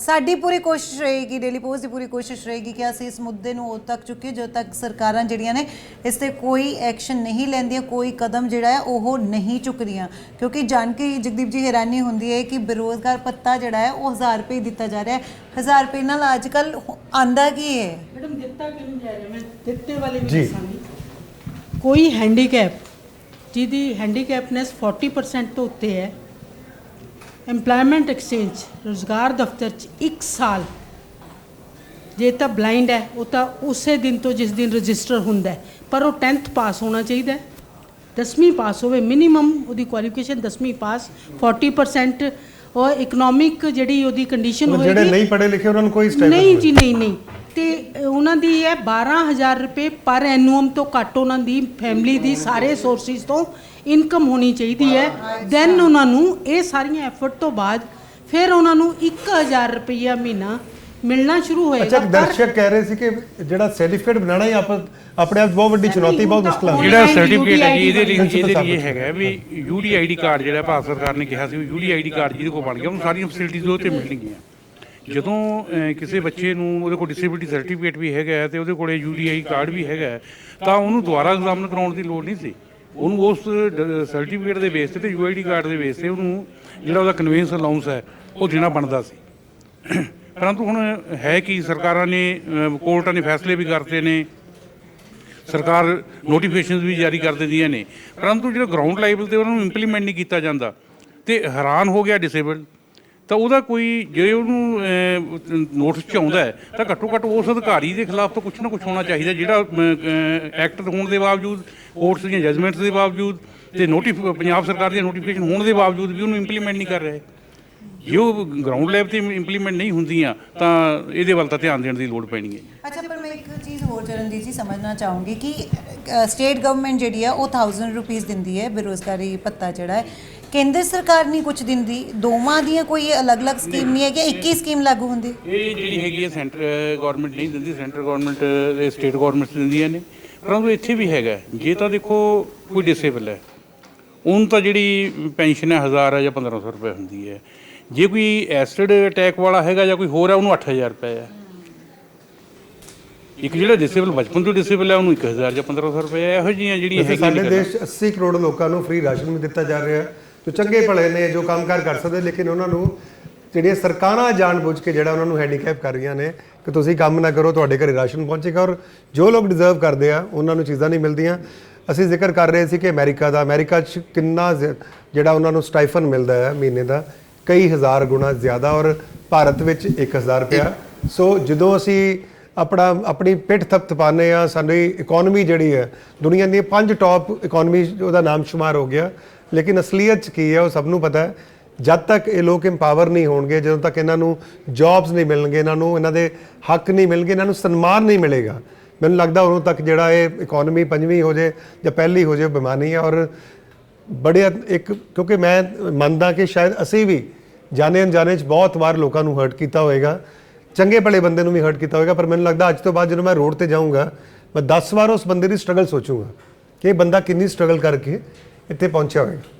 ਸਾਡੀ ਪੂਰੀ ਕੋਸ਼ਿਸ਼ ਰਹੇਗੀ ਡੇਲੀ ਪੋਸਟ ਦੀ ਪੂਰੀ ਕੋਸ਼ਿਸ਼ ਰਹੇਗੀ ਕਿ ਅਸੀਂ ਇਸ ਮੁੱਦੇ ਨੂੰ ਉਦੋਂ ਤੱਕ ਚੁੱਕੀਏ ਜਦੋਂ ਤੱਕ ਸਰਕਾਰਾਂ ਜਿਹੜੀਆਂ ਨੇ ਇਸ ਤੇ ਕੋਈ ਐਕਸ਼ਨ ਨਹੀਂ ਲੈਂਦੀਆਂ ਕੋਈ ਕਦਮ ਜਿਹੜਾ ਹੈ ਉਹ ਨਹੀਂ ਚੁੱਕਦੀਆਂ। ਕਿਉਂਕਿ ਜਾਣ ਕੇ ਹੀ ਜਗਦੀਪ ਜੀ ਹੈਰਾਨੀ ਹੁੰਦੀ ਹੈ ਕਿ ਬੇਰੋਜ਼ਗਾਰ ਪੱਤਾ ਜਿਹੜਾ ਹੈ ਉਹ 1000 ਰੁਪਏ ਦਿੱਤਾ ਜਾ ਰਿਹਾ ਹੈ। 1000 ਰੁਪਏ ਨਾਲ ਅੱਜ ਕੱਲ ਆਂਦਾ ਕੀ ਹੈ? ਮੈਡਮ ਦਿੱਤਾ ਕਿਉਂ ਜਾ ਰਿਹਾ? ਮੈਂ ਦਿੱਤੇ ਵਾਲੇ ਵੀ। ਦੱਸਾਂਗੀ। ਕੋਈ ਹੈਂਡੀਕੈਪ ਜਿਹਦੀ ਹੈਂਡੀਕੈਪਨੈਸ 40% ਤੋਂ ਉੱਤੇ ਹੈ EMPLOYMENT ਐਕਸਚੇਂਜ ਰੋਜ਼ਗਾਰ ਦਫ਼ਤਰ 'ਚ 1 ਸਾਲ। ਜੇ ਤਾਂ ਬਲਾਈਂਡ ਹੈ ਉਹ ਤਾਂ ਉਸੇ ਦਿਨ ਤੋਂ ਜਿਸ ਦਿਨ ਰਜਿਸਟਰ ਹੁੰਦਾ ਹੈ। ਪਰ ਉਹ 10th ਪਾਸ ਹੋਣਾ ਚਾਹੀਦਾ ਹੈ। 10ਵੀਂ ਪਾਸ ਹੋਵੇ ਮਿਨੀਮਮ ਉਹਦੀ ਕੁਆਲੀਫਿਕੇਸ਼ਨ 10ਵੀਂ ਪਾਸ 40% ਔਰ ਇਕਨੋਮਿਕ ਜਿਹੜੀ ਉਹਦੀ ਕੰਡੀਸ਼ਨ ਹੋਏਗੀ। ਜਿਹੜੇ ਨਹੀਂ ਪੜ੍ਹੇ ਲਿਖੇ ਉਹਨਾਂ ਨੂੰ ਕੋਈ ਸਟੈਂਡਰਡ ਨਹੀਂ ਜੀ ਨਹੀਂ ਨਹੀਂ। ਤੇ ਉਹਨਾਂ ਦੀ ਹੈ 12000 ਰੁਪਏ ਪਰ ਐਨੂਅਮ ਤੋਂ ਘੱਟ ਉਹਨਾਂ ਦੀ ਫੈਮਿਲੀ ਦੀ ਸਾਰੇ ਸੋਰਸਿਸ ਤੋਂ ਇਨਕਮ ਹੋਣੀ ਚਾਹੀਦੀ ਹੈ। ਦੈਨ ਉਹਨਾਂ ਨੂੰ ਇਹ ਸਾਰੀਆਂ ਐਫਰਟ ਤੋਂ ਬਾਅਦ ਫਿਰ ਉਹਨਾਂ ਨੂੰ 1000 ਰੁਪਈਆ ਮਹੀਨਾ ਮਿਲਣਾ ਸ਼ੁਰੂ ਅੱਛਾ ਹੋਏਗਾ ਪਰ ਦਰਸ਼ਕ ਕਹਿ ਰਹੇ ਸੀ ਕਿ ਜਿਹੜਾ ਸਰਟੀਫਿਕੇਟ ਬਣਾਉਣਾ ਹੀ ਆਪ ਆਪਣੇ ਆਪ ਬਹੁਤ ਵੱਡੀ ਚੁਣੌਤੀ ਬਹੁਤ ਮੁਸ਼ਕਲ ਆ। ਜਿਹੜਾ ਸਰਟੀਫਿਕੇਟ ਹੈ ਜੀ ਇਹਦੇ ਲਈ ਇਹਦੇ ਲਈ ਇਹ ਹੈਗਾ ਵੀ ਯੂਡੀਆਈਡੀ ਕਾਰਡ ਜਿਹੜਾ ਭਾਰਤ ਸਰਕਾਰ ਨੇ ਕਿਹਾ ਸੀ ਯੂਡੀਆਈਡੀ ਕਾਰਡ ਜਿਹਦੇ ਕੋਲ ਬਣ ਗਿਆ ਉਹਨੂੰ ਸਾਰੀਆਂ ਫੈਸਿਲਿਟੀਜ਼ ਉਹਦੇ ਤੇ ਮਿਲਣਗੀਆਂ। ਜਦੋਂ ਕਿਸੇ ਬੱਚੇ ਨੂੰ ਉਹਦੇ ਕੋਲ ਡਿਸੇਬਿਲਟੀ ਸਰਟੀਫਿਕੇਟ ਵੀ ਹੈਗਾ ਹੈ ਤੇ ਉਹਦੇ ਕੋਲੇ ਯੂਡੀਆਈ ਕਾਰਡ ਵੀ ਹੈਗਾ ਹੈ, ਤਾਂ ਉਹਨੂੰ ਦੁਬਾਰਾ ਐਗਜ਼ਾਮਨ ਕਰਾਉਣ ਦੀ ਲੋੜ ਨਹੀਂ ਸੀ। ਉਹਨੂੰ ਉਸ ਸਰਟੀਫਿਕੇਟ ਦੇ ਬੇਸ ਤੇ ਤੇ ਯੂਆਈਡੀ ਕਾਰਡ ਦੇ ਬੇਸ ਤੇ ਉਹਨੂੰ ਜਿਹੜਾ ਉਹਦਾ ਕਨਵੈਂਸ ਅਲਾਉਂਸ ਹੈ, ਉਹ ਦੇਣਾ ਬਣਦਾ ਸੀ। ਪਰੰਤੂ ਹੁਣ ਹੈ ਕਿ, ਸਰਕਾਰਾਂ ਨੇ ਕੋਰਟਾਂ ਨੇ ਫੈਸਲੇ ਵੀ ਕਰਤੇ ਨੇ। ਸਰਕਾਰ ਨੋਟੀਫਿਕੇਸ਼ਨਸ ਵੀ ਜਾਰੀ ਕਰ ਦਿੰਦੀਆਂ ਨੇ। ਪਰੰਤੂ ਜਿਹੜਾ ਗਰਾਊਂਡ ਲੈਵਲ ਤੇ ਉਹਨਾਂ ਨੂੰ ਇੰਪਲੀਮੈਂਟ ਨਹੀਂ ਕੀਤਾ ਜਾਂਦਾ, ਤੇ ਹੈਰਾਨ ਹੋ ਗਿਆ ਡਿਸੇਬਲਡ ਤਾਂ ਉਹਦਾ ਕੋਈ, ਜੇ ਉਹਨੂੰ ਨੋਟਿਸ ਚ ਆਉਂਦਾ ਤਾਂ ਘੱਟੋ ਘੱਟ ਉਸ ਅਧਿਕਾਰੀ ਦੇ ਖਿਲਾਫ ਤਾਂ ਕੁਝ ਨਾ ਕੁਝ ਹੋਣਾ ਚਾਹੀਦਾ, ਜਿਹੜਾ ਐਕਟ ਹੋਣ ਦੇ ਬਾਵਜੂਦ ਕੋਰਟਸ ਦੀਆਂ ਜਜਮੈਂਟਸ ਦੇ ਬਾਵਜੂਦ ਤੇ ਨੋਟਿਫ ਪੰਜਾਬ ਸਰਕਾਰ ਦੀਆਂ ਨੋਟੀਫਿਕੇਸ਼ਨ ਹੋਣ ਦੇ ਬਾਵਜੂਦ ਵੀ ਉਹਨੂੰ ਇੰਪਲੀਮੈਂਟ ਨਹੀਂ ਕਰ ਰਹੇ। ਜੇ ਉਹ ਗਰਾਊਂਡ ਲੈਵਲ ਤੇ ਇੰਪਲੀਮੈਂਟ ਨਹੀਂ ਹੁੰਦੀਆਂ, ਤਾਂ ਇਹਦੇ ਵੱਲ ਤਾਂ ਧਿਆਨ ਦੇਣ ਦੀ ਲੋੜ ਪੈਣੀ ਹੈ। ਅੱਛਾ, ਪਰ ਮੈਂ ਇੱਕ ਚੀਜ਼ ਹੋਰ ਚਰਨਜੀਤ ਜੀ ਸਮਝਣਾ ਚਾਹੂੰਗੀ ਕਿ ਸਟੇਟ ਗਵਰਨਮੈਂਟ ਜਿਹੜੀ ਆ, ਉਹ 1000 ਰੁਪਏ ਦਿੰਦੀ ਹੈ ਬੇਰੋਜ਼ਗਾਰੀ ਭੱਤਾ ਜਿਹੜਾ ਹੈ। ਕੇਂਦਰ ਸਰਕਾਰ ਨਹੀਂ ਕੁਝ ਦਿੰਦੀ? ਦੋਵਾਂ ਦੀਆਂ ਕੋਈ ਅਲੱਗ-ਅਲੱਗ ਸਕੀਮ ਨਹੀਂ ਹੈ ਕਿ ਇੱਕ ਹੀ ਸਕੀਮ ਲਾਗੂ ਹੁੰਦੀ? ਇਹ ਜਿਹੜੀ ਹੈਗੀ ਹੈ ਸੈਂਟਰ ਗਵਰਨਮੈਂਟ ਨਹੀਂ ਦਿੰਦੀ ਸੈਂਟਰ ਗਵਰਨਮੈਂਟ ਤੇ ਸਟੇਟ ਗਵਰਨਮੈਂਟ ਦਿੰਦੀਆਂ ਨੇ। ਪਰੰਤੂ ਇੱਥੇ ਵੀ ਹੈਗਾ ਜੇ ਤਾਂ ਦੇਖੋ ਕੋਈ ਡਿਸੇਬਲ ਹੈ। ਉਹਨੂੰ ਤਾਂ ਜਿਹੜੀ ਪੈਨਸ਼ਨ ਹੈ 1000 ਹੈ ਜਾਂ 1500 ਰੁਪਏ ਹੁੰਦੀ ਹੈ। ਜੇ ਕੋਈ ਐਸਿਡ ਅਟੈਕ ਵਾਲਾ ਹੈਗਾ ਜਾਂ ਕੋਈ ਹੋਰ ਹੈ ਉਹਨੂੰ 8000 ਰੁਪਏ ਹੈ। ਇੱਕ ਜਿਹੜਾ ਡਿਸੇਬਲ ਬਚਪਨ ਤੋਂ ਡਿਸੇਬਲ ਹੈ ਉਹਨੂੰ 1000 ਜਾਂ 1500 ਰੁਪਏ ਇਹੋ ਜਿਹੀਆਂ ਜਿਹੜੀਆਂ ਹੈਗੀਆਂ ਸਾਡੇ ਨੇ ਦੇਸ਼ 'ਚ 80 ਕਰੋੜ ਲੋਕਾਂ ਨੂੰ ਫ੍ਰੀ ਰਾਸ਼ਨ ਵੀ ਦਿੱਤਾ ਜਾ ਰਿਹਾ ਹੈ। ਜੋ ਚੰਗੇ ਭਲੇ ਨੇ ਜੋ ਕੰਮਕਾਰ ਕਰ ਸਕਦੇ, ਲੇਕਿਨ ਉਹਨਾਂ ਨੂੰ ਜਿਹੜੀਆਂ ਸਰਕਾਰਾਂ ਜਾਣਬੁੱਝ ਕੇ ਜਿਹੜਾ ਉਹਨਾਂ ਨੂੰ ਹੈਂਡੀਕੈਪ ਕਰ ਰਹੀਆਂ ਨੇ, ਕਿ ਤੁਸੀਂ ਕੰਮ ਨਾ ਕਰੋ, ਤੁਹਾਡੇ ਘਰੇ ਰਾਸ਼ਨ ਪਹੁੰਚੇਗਾ ਔਰ ਜੋ ਲੋਕ ਡਿਜ਼ਰਵ ਕਰਦੇ ਆ, ਉਹਨਾਂ ਨੂੰ ਚੀਜ਼ਾਂ ਨਹੀਂ ਮਿਲਦੀਆਂ। ਅਸੀਂ ਜ਼ਿਕਰ ਕਰ ਰਹੇ ਸੀ ਕਿ ਅਮਰੀਕਾ ਦਾ, ਅਮਰੀਕਾ 'ਚ ਕਿੰਨਾ ਜ਼ਿ- ਜਿਹੜਾ ਉਹਨਾਂ ਨੂੰ ਸਟਾਈਫਨ ਮਿਲਦਾ ਹੈ ਮਹੀਨੇ ਦਾ, ਕਈ ਹਜ਼ਾਰ ਗੁਣਾ ਜ਼ਿਆਦਾ ਔਰ ਭਾਰਤ ਵਿੱਚ 1000 ਰੁਪਇਆ। ਸੋ ਜਦੋਂ ਅਸੀਂ ਆਪਣਾ, ਆਪਣੀ ਪਿੱਠ ਥਪਥਪਾਉਂਦੇ ਆ ਸਾਡੀ ਇਕਨੋਮੀ ਜਿਹੜੀ ਹੈ, ਦੁਨੀਆ ਦੀ ਪੰਜ ਟੌਪ ਇਕਨੋਮੀ ਉਹਦਾ ਨਾਮ ਸ਼ੁਮਾਰ ਹੋ ਗਿਆ। ਲੇਕਿਨ ਅਸਲੀਅਤ 'ਚ ਕੀ ਹੈ, ਉਹ ਸਭ ਨੂੰ ਪਤਾ ਹੈ। ਜਦ ਤੱਕ ਇਹ ਲੋਕ ਇੰਪਾਵਰ ਨਹੀਂ ਹੋਣਗੇ, ਜਦੋਂ ਤੱਕ ਇਹਨਾਂ ਨੂੰ ਜੌਬਸ ਨਹੀਂ ਮਿਲਣਗੇ, ਇਹਨਾਂ ਨੂੰ, ਇਹਨਾਂ ਦੇ ਹੱਕ ਨਹੀਂ ਮਿਲਣਗੇ, ਇਹਨਾਂ ਨੂੰ ਸਨਮਾਨ ਨਹੀਂ ਮਿਲੇਗਾ। ਮੈਨੂੰ ਲੱਗਦਾ ਉਦੋਂ ਤੱਕ ਜਿਹੜਾ ਇਹ ਇਕਨੋਮੀ ਪੰਜਵੀਂ ਹੋ ਜੇ ਜਾਂ ਪਹਿਲੀ ਹੋ ਜੇ ਬਿਮਾਰੀ ਹੈ। ਔਰ ਬੜੇ ਇੱਕ, ਕਿਉਂਕਿ ਮੈਂ ਮੰਨਦਾ ਕਿ ਸ਼ਾਇਦ ਅਸੀਂ ਵੀ ਜਾਣੇ ਅਣਜਾਣੇ ਚ ਬਹੁਤ ਵਾਰ ਲੋਕਾਂ ਨੂੰ ਹਰਟ ਕੀਤਾ ਹੋਵੇਗਾ ਚੰਗੇ ਭਲੇ ਬੰਦੇ ਨੂੰ ਵੀ ਹਰਟ ਕੀਤਾ ਹੋਵੇਗਾ ਪਰ ਮੈਨੂੰ ਲੱਗਦਾ ਅੱਜ ਤੋਂ ਬਾਅਦ ਜਦੋਂ ਮੈਂ ਰੋਡ ਤੇ ਜਾਊਂਗਾ, ਮੈਂ 10 ਵਾਰ ਉਸ ਬੰਦੇ ਦੀ ਸਟਰਗਲ ਸੋਚੂੰਗਾ ਕਿ ਇਹ ਬੰਦਾ ਕਿੰਨੀ ਸਟਰਗਲ ਕਰਕੇ ਇੱਥੇ ਪਹੁੰਚਿਆ ਹੋਵੇਗਾ